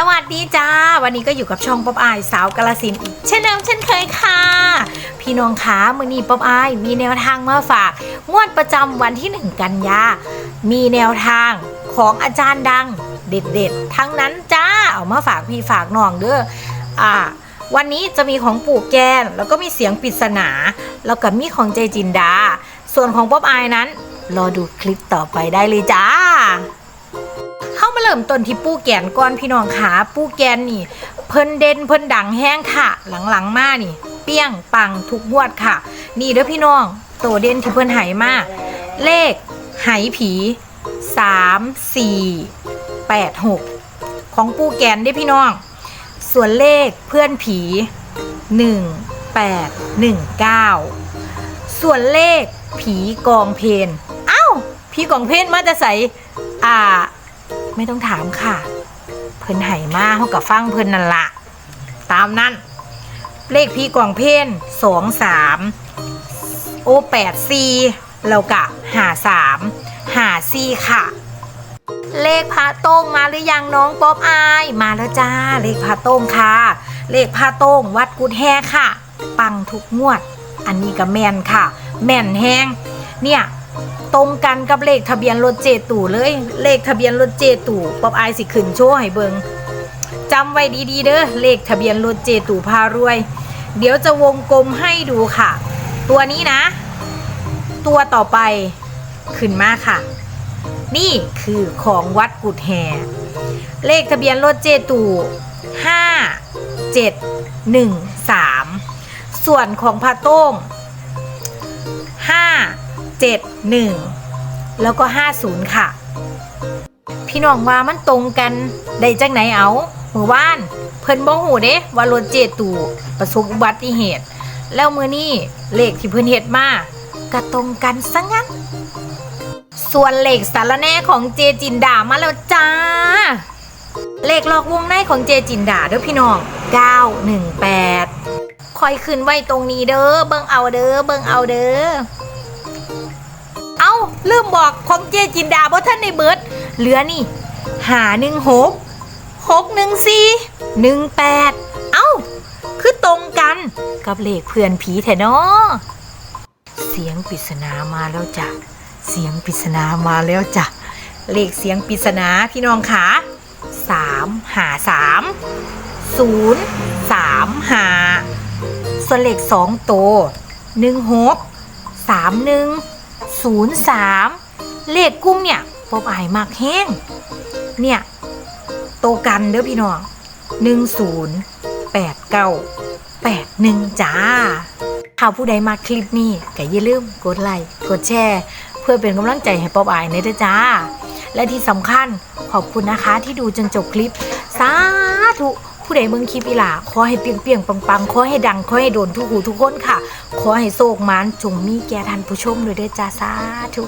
สวัสดีจ้า วันนี้ก็อยู่กับช่องป๊อบอายสาวกาลสินอีกเช่นเดิมเช่นเคยค่ะ พี่น้องคะมือนี้ป๊อบอายมีแนวทางมาฝากงวดประจำวันที่ 1 กันยา มีแนวทางของอาจารย์ดังเด็ดๆ ทั้งนั้นจ้า เอามาฝากพี่ฝากน้องเด้ออ่าวันนี้จะมีของปู่แกนแล้วก็มีเสียงปริศนา แล้วก็มีของเจจินดา ส่วนของป๊อบอายนั้น รอดูคลิปต่อไปได้เลยจ้า ริ่มต้นที่ปูแกนก่อนพี่น้องขาปูแกนนี่ เพิ่นเด่นเพิ่นดังแห้งค่ะ หลังๆมานี่ เปี้ยงปังทุกงวดค่ะ นี่เด้อพี่น้องโตเด่นที่เพิ่นไหมาเลขไหผี3 4 8 6ของปูแกนเด้พี่น้อง ส่วนเลขเพื่อนผี1 8 1 9ส่วนเลขผีกองเพนเอ้าผีกองเพนมาจะใส่อ่า ไม่ต้องถามค่ะ เพิ่นไห่มาเท่ากับฟังเพิ่นนั่นละตามนั้น เลขพี่กวางเพนสองสามโอแปดสี่แล้วกะหาสามหาสี่ค่ะ เลขพาโต้งมาหรือยังน้องป๊อบอายมาแล้วจ้า เลขพาโต้งค่ะ เลขพาโต้งวัดกุดแฮค่ะ ปังทุกงวด อันนี้ก็แม่นค่ะ แม่นแฮงเนี่ย ตรงกันกับเลขทะเบียนรถเจตู่เลย เลขทะเบียนรถเจตู่ป๊อบอายสิขึ้นโชว์ให้เบิงจำไว้ดีๆเด้อเลขทะเบียนรถเจตู่พารวย เดี๋ยวจะวงกลมให้ดูค่ะ ตัวนี้นะ ตัวต่อไปขึ้นมาค่ะ นี่คือของวัดกุดแฮเลขทะเบียนรถเจตู่ห้าเจ็ดหนึ่งสามส่วนของพาโต้งห้า 7 1 แล้วก็ 50 ค่ะ พี่น้องว่ามันตรงกันได้จังไหนเอามือวานเพิ่นบ่หูเด้ว่ารถเจตูประสบอุบัติเหตุ แล้วมือนี้เลขที่เพิ่นเฮ็ดมาก็ตรงกันซะงั้น ส่วนเลขสารแน่ของเจจินดามาแล้วจ้า เลขหลอกวงในของเจจินดาเด้อพี่น้อง 918คอยขึ้นไว้ตรงนี้เด้อเบิ่งเอาเด้อเบิ่งเอาเด้อ เอาลืมบอกของเจจินดาเพราะท่านในเบิร์ดเหลือนี่หาหนึ่งหกหกหนึ่งสี่หนึ่งแปดเอ้า คือตรงกันกับเลขเพื่อนผีแท้เนาะเสียงปริศนามาแล้วจ้ะเสียงปริศนามาแล้วจ้ะเลขเสียงปริศนาพี่น้องขาสามหาสามศูนย์สามหาส่วนเลขสองโตวหนึ่งหกสามหนึ่ง ศูนย์สามเลขกุ้งเนี่ยปอบอายมากแห้ง เนี่ย โตกันเด้อพี่น้องหนึ่งศูนย์แปดเก้าแปดหนึ่งจ้าถ้าผู้ใดมาคลิปนี้ก็อย่าลืมกดไลค์กดแชร์ เพื่อเป็นกำลังใจให้ปอบอายเนยเด้จ้า และที่สำคัญขอบคุณนะคะที่ดูจนจบคลิป สาธุผู้ใดเบิ่งคลิปอีหล่าขอให้เปียงเปียงๆปังๆขอให้ดังขอให้โดนทุกหูทุกคนค่ะ ขอให้โชคมันจงมีแก่ท่านผู้ชมด้วยเด้อจ้าสาธุ